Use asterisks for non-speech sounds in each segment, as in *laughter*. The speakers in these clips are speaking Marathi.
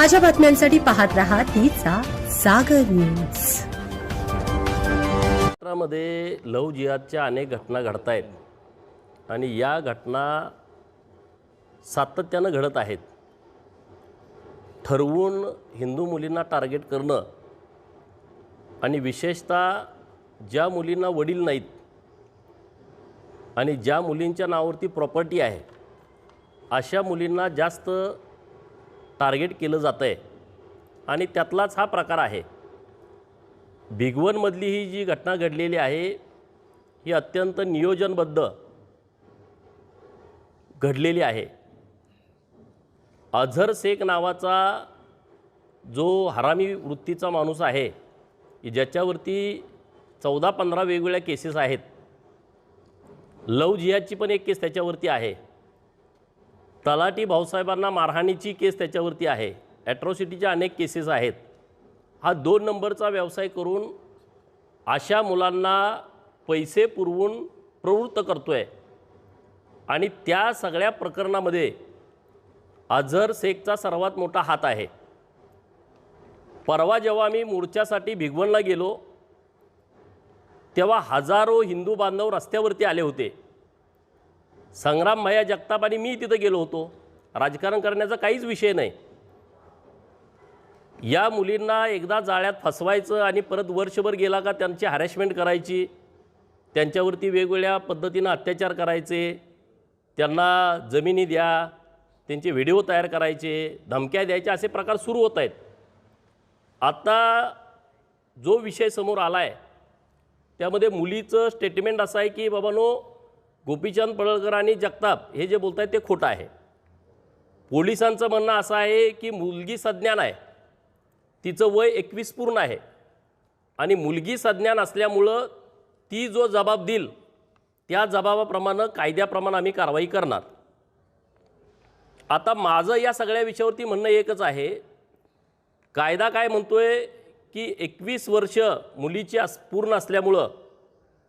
ताज्या बातम्यांसाठी पाहत राहा तिचा सागर न्यूज. महाराष्ट्रामध्ये लव जिहादच्या अनेक घटना घडत आहेत आणि या घटना सातत्यानं घडत आहेत. ठरवून हिंदू मुलींना टार्गेट करणं आणि विशेषतः ज्या मुलींना वडील नाहीत आणि ज्या मुलींच्या नावावरती प्रॉपर्टी आहे अशा मुलींना जास्त टार्गेट केलं जातं आहे आणि त्यातलाच हा प्रकार आहे. भिगवणमधली ही जी घटना घडलेली आहे ही अत्यंत नियोजनबद्ध घडलेली आहे. अझर शेख नावाचा जो हरामी वृत्तीचा माणूस आहे की ज्याच्यावरती चौदा पंधरा वेगवेगळ्या केसेस आहेत. लव जिहादची पण एक केस त्याच्यावरती आहे. तलाटी भाऊसाहेबांना मारहाणीची केस त्याच्यावरती आहे. ॲट्रॉसिटीच्या अनेक केसेस आहेत. हा दोन नंबरचा व्यवसाय करून अशा मुलांना पैसे पुरवून प्रवृत्त करतो आहे आणि त्या सगळ्या प्रकरणामध्ये अझर शेखचा सर्वात मोठा हात आहे. परवा जेव्हा मी मोर्चासाठी भिगवणला गेलो तेव्हा हजारो हिंदू बांधव रस्त्यावरती आले होते. संग्राम भैया जगताप आणि मी तिथं गेलो होतो. राजकारण करण्याचा काहीच विषय नाही. या मुलींना एकदा जाळ्यात फसवायचं आणि परत वर्षभर गेला का त्यांची हॅरेसमेंट करायची त्यांच्यावरती वेगवेगळ्या पद्धतीनं अत्याचार करायचे त्यांना जमिनी द्या त्यांचे व्हिडिओ तयार करायचे धमक्या द्यायच्या असे प्रकार सुरू होत आहेत. आत्ता जो विषय समोर आला आहे त्यामध्ये मुलीचं स्टेटमेंट असं आहे की बाबानो गोपीचंद पडळकर आणि जगताप हे जे बोलत आहेत ते खोटं आहे. पोलिसांचं म्हणणं असं आहे की मुलगी सज्ञान आहे. तिचं वय एकवीस पूर्ण आहे. आणि मुलगी सज्ञान असल्यामुळं ती जो जबाब देईल त्या जबाबाप्रमाणे कायद्याप्रमाणे आम्ही कारवाई करणार. आता माझं या सगळ्या विषयावरती म्हणणं एकच आहे. कायदा काय म्हणतोय की एकवीस वर्ष मुलीची अस पूर्ण असल्यामुळं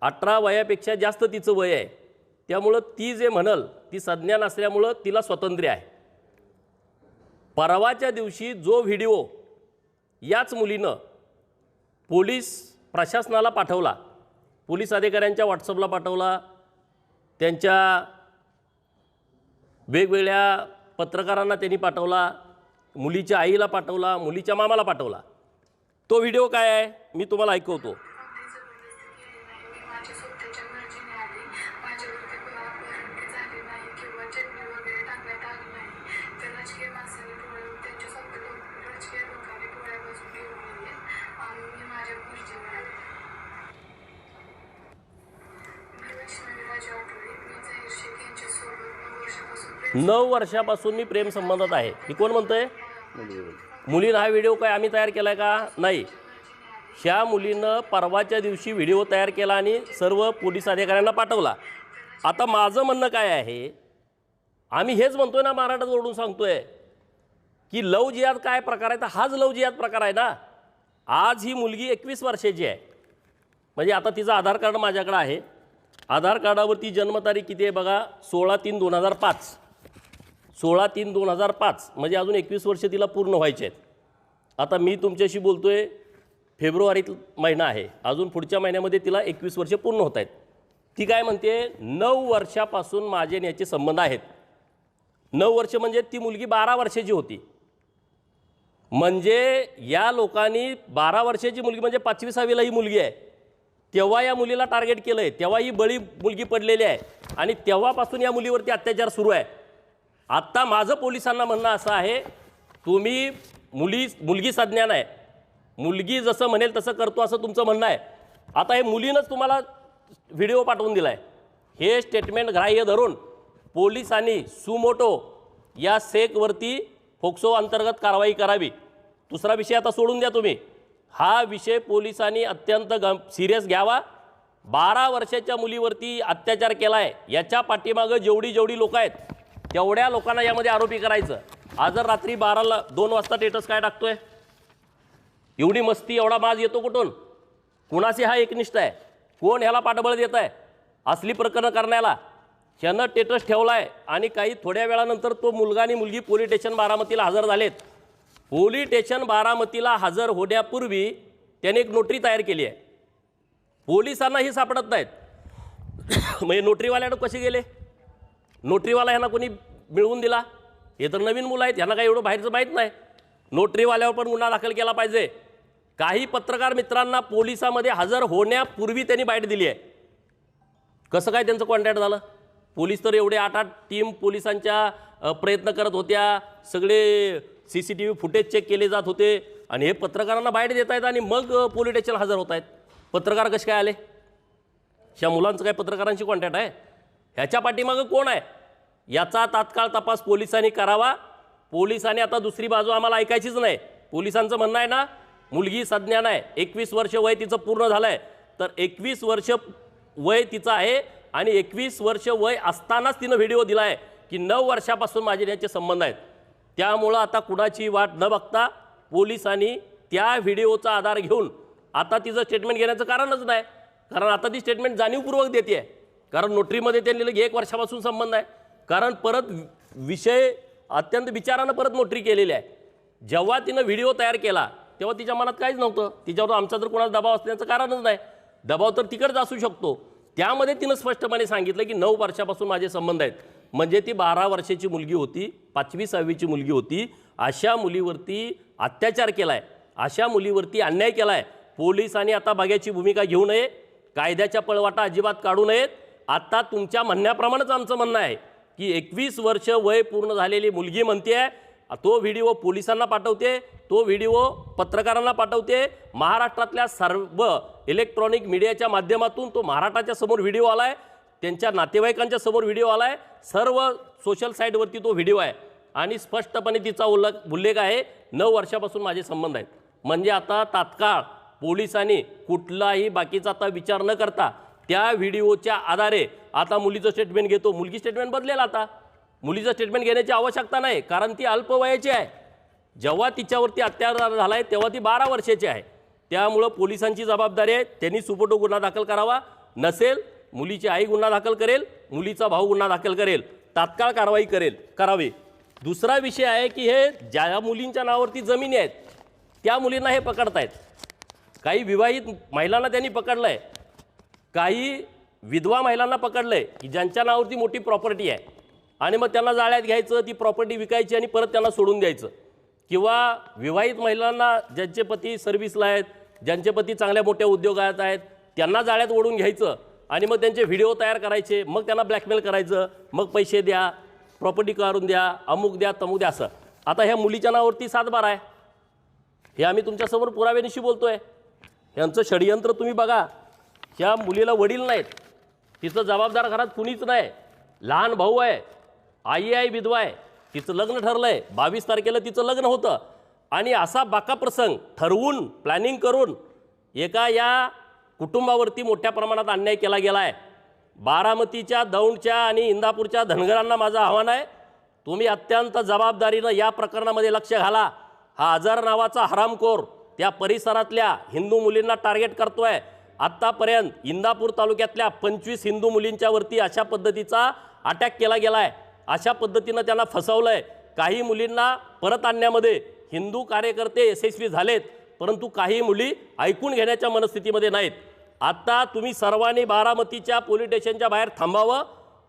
अठरा वयापेक्षा जास्त तिचं वय आहे. त्यामुळं ती जे म्हणल ती संज्ञान असल्यामुळं तिला स्वातंत्र्य आहे. परवाच्या दिवशी जो व्हिडिओ याच मुलीनं पोलीस प्रशासनाला पाठवला पोलीस अधिकाऱ्यांच्या व्हॉट्सअपला पाठवला त्यांच्या वेगवेगळ्या पत्रकारांना त्यांनी पाठवला मुलीच्या आईला पाठवला मुलीच्या मामाला पाठवला तो व्हिडिओ काय आहे? मी तुम्हाला ऐकवतो. नऊ वर्षापासून मी प्रेम संबंधात आहे. मी कोण म्हणतंय? मुलीनं. हा व्हिडिओ काय आम्ही तयार केला आहे का? नाही. ह्या मुलीनं परवाच्या दिवशी व्हिडिओ तयार केला आणि सर्व पोलीस अधिकाऱ्यांना पाठवला. आता माझं म्हणणं काय आहे? आम्ही हेच म्हणतोय ना महाराष्ट्रात सांगतो सांगतोय की लव जिहाद काय प्रकार आहे? तर हाच लव जिहाद प्रकार आहे ना. आज ही मुलगी एकवीस वर्षाची आहे. म्हणजे आता तिचं आधार कार्ड माझ्याकडं आहे. आधार कार्डावरती जन्मतारीख किती आहे बघा? सोळा तीन दोन हजार पाच. सोळा तीन दोन हजार पाच म्हणजे अजून एकवीस वर्ष तिला पूर्ण व्हायचे आहेत. आता मी तुमच्याशी बोलतो आहे फेब्रुवारीत महिना आहे. अजून पुढच्या महिन्यामध्ये तिला एकवीस वर्ष पूर्ण होत आहेत. ती काय म्हणते नऊ वर्षापासून माझे आणि याचे संबंध आहेत. नऊ वर्ष म्हणजे ती मुलगी बारा वर्षाची होती. म्हणजे या लोकांनी बारा वर्षाची मुलगी म्हणजे पाचवी सहावीला ही मुलगी आहे. तेव्हा या मुलीला टार्गेट केलं आहे तेव्हा ही बळी मुलगी पडलेली आहे. आणि तेव्हापासून या मुलीवरती अत्याचार सुरू आहे. आत्ता माझं पोलिसांना म्हणणं असं आहे तुम्ही मुली मुलगी सज्ञान आहे मुलगी जसं म्हणेल तसं करतो असं तुमचं म्हणणं आहे. आता हे मुलीनंच तुम्हाला व्हिडिओ पाठवून दिला आहे हे स्टेटमेंट ग्राह्य धरून पोलिसांनी सुमोटो या सेकवरती फोक्सो अंतर्गत कारवाई करावी. दुसरा विषय आता सोडून द्या तुम्ही. हा विषय पोलिसांनी अत्यंत गम सिरियस घ्यावा. बारा वर्षाच्या मुलीवरती अत्याचार केला आहे याच्या पाठीमागं जेवढी जेवढी लोकं आहेत तेवढ्या लोकांना यामध्ये आरोपी करायचं. आज जर रात्री बाराला दोन वाजता टेटस काय टाकतोय? एवढी मस्ती एवढा माज येतो कुठून? कुणाशी हा एकनिष्ठ आहे? कोण ह्याला पाठबळ देत आहे असली प्रकरणं करण्याला. ह्यानं टेटस ठेवला आहे आणि काही थोड्या वेळानंतर तो मुलगा आणि मुलगी पोलीस स्टेशन बारामतीला हजर झालेत. पोलीस स्टेशन बारामतीला हजर होण्यापूर्वी त्याने एक नोटरी तयार केली आहे. पोलिसांना ही सापडत नाहीत. *coughs* म्हणजे नोटरीवाल्यानं कसे गेले? नोटरीवाला ह्यांना कोणी मिळवून दिला? हे तर नवीन मुलं आहेत ह्यांना काही एवढं बाहेरचं माहीत नाही. नोटरीवाल्यावर पण गुन्हा दाखल केला पाहिजे. काही पत्रकार मित्रांना पोलिसामध्ये हजर होण्यापूर्वी त्यांनी बाईट दिली आहे. कसं काय त्यांचं कॉन्टॅक्ट झालं? पोलीस तर एवढे आठ आठ टीम पोलिसांच्या प्रयत्न करत होत्या. सगळे C C T V footage check केले जात होते. आणि हे पत्रकारांना बाहेर देत आहेत आणि मग पोलीस स्टेशन हजर होत आहेत. पत्रकार कसे काय आले? ह्या मुलांचं काय पत्रकारांशी कॉन्टॅक्ट आहे? ह्याच्या पाठीमागं कोण आहे? याचा तात्काळ तपास पोलिसांनी करावा. पोलिसांनी आता दुसरी बाजू आम्हाला ऐकायचीच नाही. पोलिसांचं म्हणणं आहे ना मुलगी सज्ञान आहे एकवीस वर्ष वय तिचं पूर्ण झालं आहे तर एकवीस वर्ष वय तिचं आहे आणि एकवीस वर्ष वय असतानाच तिनं व्हिडिओ दिला आहे की नऊ वर्षापासून माझे याचे संबंध आहेत. त्यामुळं आता कुणाची वाट न बघता पोलिसांनी त्या व्हिडिओचा आधार घेऊन आता तिचं स्टेटमेंट घेण्याचं कारणच नाही. कारण आता ती स्टेटमेंट जाणीवपूर्वक देते आहे कारण नोटरीमध्ये त्यांनी लिहिलं की एक वर्षापासून संबंध आहे. कारण परत विषय अत्यंत विचारानं परत नोटरी केलेली आहे. जेव्हा तिनं व्हिडिओ तयार केला तेव्हा तिच्या मनात काहीच नव्हतं. तिच्यावर आमचा जर कोणाला दबाव असण्याचं कारणच नाही. दबाव तर तिकडच असू शकतो. त्यामध्ये तिनं स्पष्टपणे सांगितलं की नऊ वर्षापासून माझे संबंध आहेत. म्हणजे ती बारा वर्षाची मुलगी होती पाचवी सहावीची मुलगी होती. अशा मुलीवरती अत्याचार केला आहे अशा मुलीवरती अन्याय केला आहे पोलिसांनी आता बघ्याची भूमिका घेऊ नये. कायद्याच्या पळवाटा अजिबात काढू नयेत. आता तुमच्या म्हणण्याप्रमाणेच आमचं म्हणणं आहे की एकवीस वर्ष वय पूर्ण झालेली मुलगी म्हणते आहे तो व्हिडिओ पोलिसांना पाठवते तो व्हिडिओ पत्रकारांना पाठवते महाराष्ट्रातल्या सर्व इलेक्ट्रॉनिक मीडियाच्या माध्यमातून तो महाराष्ट्राच्या समोर व्हिडिओ आला आहे त्यांच्या नातेवाईकांच्या समोर व्हिडिओ आला आहे सर्व सोशल साईटवरती तो व्हिडिओ आहे. आणि स्पष्टपणे तिचा उल्लेख उल्लेख आहे नऊ वर्षापासून माझे संबंध आहेत. म्हणजे आता तात्काळ पोलिसांनी कुठलाही बाकीचा आता विचार न करता त्या व्हिडिओच्या आधारे आता मुलीचं स्टेटमेंट घेतो. मुलगी स्टेटमेंट बदलेल आता. मुलीचं स्टेटमेंट घेण्याची आवश्यकता नाही कारण ती अल्पवयाची आहे. जेव्हा तिच्यावरती अत्याचार झाला आहे तेव्हा ती बारा वर्षाची आहे. त्यामुळं पोलिसांची जबाबदारी आहे. त्यांनी सुपोटो गुन्हा दाखल करावा. नसेल मुलीची आई गुन्हा दाखल करेल मुलीचा भाऊ गुन्हा दाखल करेल. तात्काळ कारवाई करेल करावी. दुसरा विषय आहे की हे ज्या मुलींच्या नावावरती जमिनी आहेत त्या मुलींना हे पकडतायत. काही विवाहित महिलांना त्यांनी पकडलं आहे काही विधवा महिलांना पकडलं आहे की ज्यांच्या नावावरती मोठी प्रॉपर्टी आहे. आणि मग त्यांना जाळ्यात घ्यायचं ती प्रॉपर्टी विकायची आणि परत त्यांना सोडून द्यायचं. किंवा विवाहित महिलांना ज्यांचे पती सर्व्हिसला आहेत ज्यांचे पती चांगल्या मोठ्या उद्योगात आहेत त्यांना जाळ्यात ओढून घ्यायचं आणि मग त्यांचे व्हिडिओ तयार करायचे मग त्यांना ब्लॅकमेल करायचं मग पैसे द्या प्रॉपर्टी काढून द्या अमुक द्या तमुक द्या असं. आता ह्या मुलीच्या नावावरती सातबार आहे. हे आम्ही तुमच्यासमोर पुराव्यानिशी बोलतो आहे यांचं षडयंत्र तुम्ही बघा. ह्या मुलीला वडील नाहीत. तिचं जबाबदार घरात कुणीच नाही. लहान भाऊ आहे. आई आहे विधवा आहे. तिचं लग्न ठरलं आहे बावीस तारखेला तिचं लग्न होतं. आणि असा बाका प्रसंग ठरवून प्लॅनिंग करून एका या कुटुंबावरती मोठ्या प्रमाणात अन्याय केला गेला आहे बारामतीच्या दौंडच्या आणि इंदापूरच्या धनगरांना माझं आव्हान आहे. तुम्ही अत्यंत जबाबदारीनं या प्रकरणामध्ये लक्ष घाला. हा आजार नावाचा हरामखोर त्या परिसरातल्या हिंदू मुलींना टार्गेट करतो आहे आत्तापर्यंत इंदापूर तालुक्यातल्या पंचवीस हिंदू मुलींच्या वरती अशा पद्धतीचा अटॅक केला गेला आहे अशा पद्धतीनं त्यांना फसवलंय. काही मुलींना परत आणण्यामध्ये हिंदू कार्यकर्ते यशस्वी झालेत परंतु काही मुली ऐकून घेण्याच्या मनस्थितीमध्ये नाहीत. आत्ता तुम्ही सर्वांनी बारामतीच्या पोलीस स्टेशनच्या बाहेर थांबावं.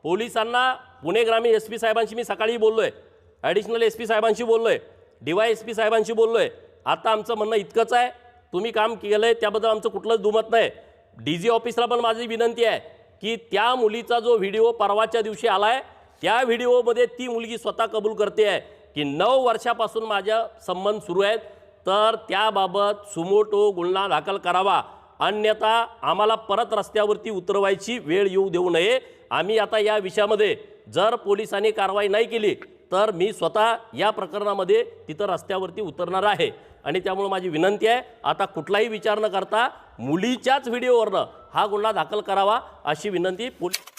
पोलिसांना पुणे ग्रामीण एस पी साहेबांशी मी सकाळी बोललो आहे ॲडिशनल एस पी साहेबांशी बोललो आहे डी वाय एस पी साहेबांशी बोललो आहे आता आमचं म्हणणं इतकंच आहे. तुम्ही काम केलं आहे त्याबद्दल आमचं कुठलंच दुमत नाही. डी जी ऑफिसला पण माझी विनंती आहे की त्या मुलीचा जो व्हिडिओ परवाच्या दिवशी आला आहे त्या व्हिडिओमध्ये ती मुलगी स्वतः कबूल करते आहे की नऊ वर्षापासून माझ्या संबंध सुरू आहेत. तर त्याबाबत सुमोटो गुन्हा दाखल करावा. अन्यथा आम्हाला परत रस्त्यावरती उतरवायची वेळ येऊ देऊ नये. आम्ही आता या विषयामध्ये जर पोलिसांनी कारवाई नाही केली तर मी स्वतः या प्रकरणामध्ये तिथं रस्त्यावरती उतरणार आहे. आणि त्यामुळे माझी विनंती आहे आता कुठलाही विचार न करता मुलीच्याच व्हिडिओवरनं हा गुन्हा दाखल करावा अशी विनंती पोलीस